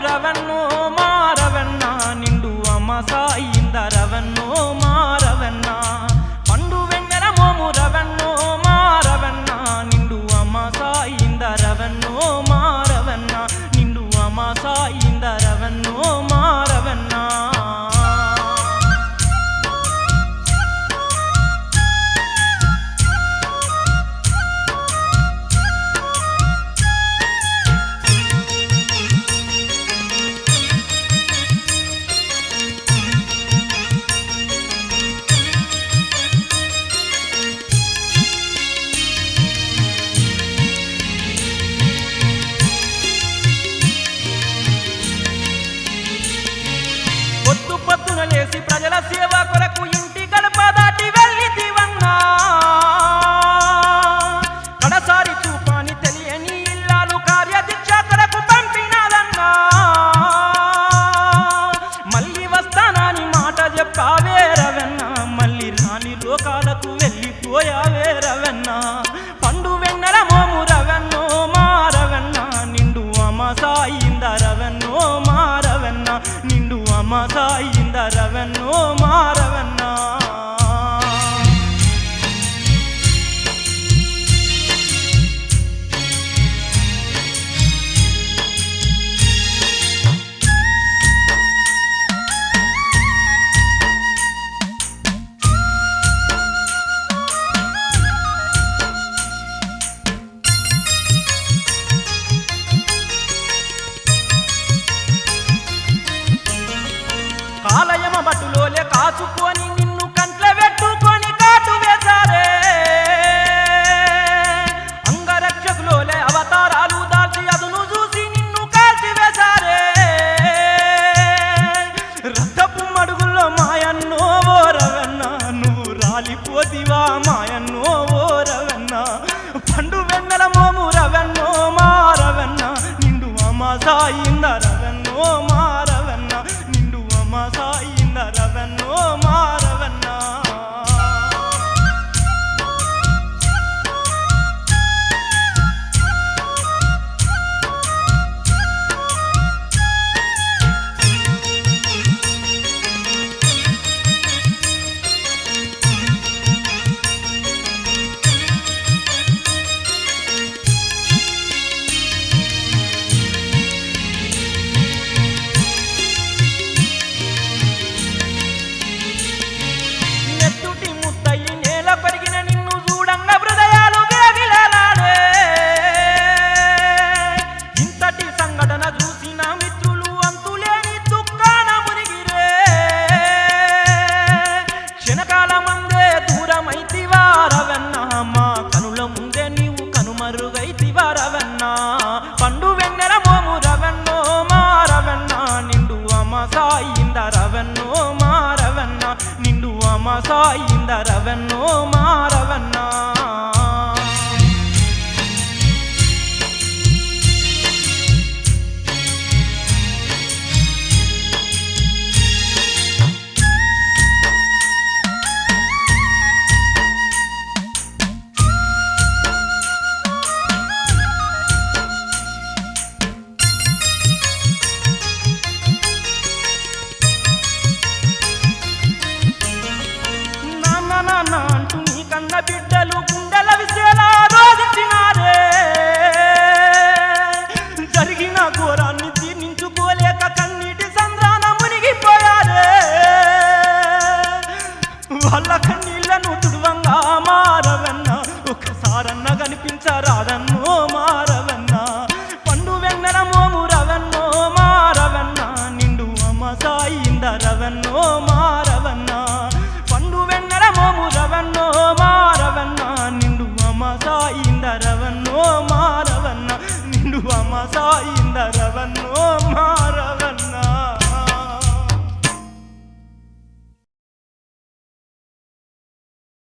குறவன் ಮದ ಇಂದ ರವನ್ನು ಸುಂದರವೆನ್ನೋ மசாய் இந்த ரவன் ஓ மாறவன் నాన్న అంటూ నీ కన్న బిడ్డలు గుండెల విసేలా రోదించినారే జరిగిన ఘోరాన్ని తీర్ణించుకోలేక కన్నీటి సంద్రాన మునిగిపోయారే. వాళ్ళ కన్నీళ్ళను తుడువంగా మారవన్న ఒక్కసారన్న కనిపించరాదన్నో మార ಮಸಾಯಿಂದ ರವನ್ನು ಮಾರವ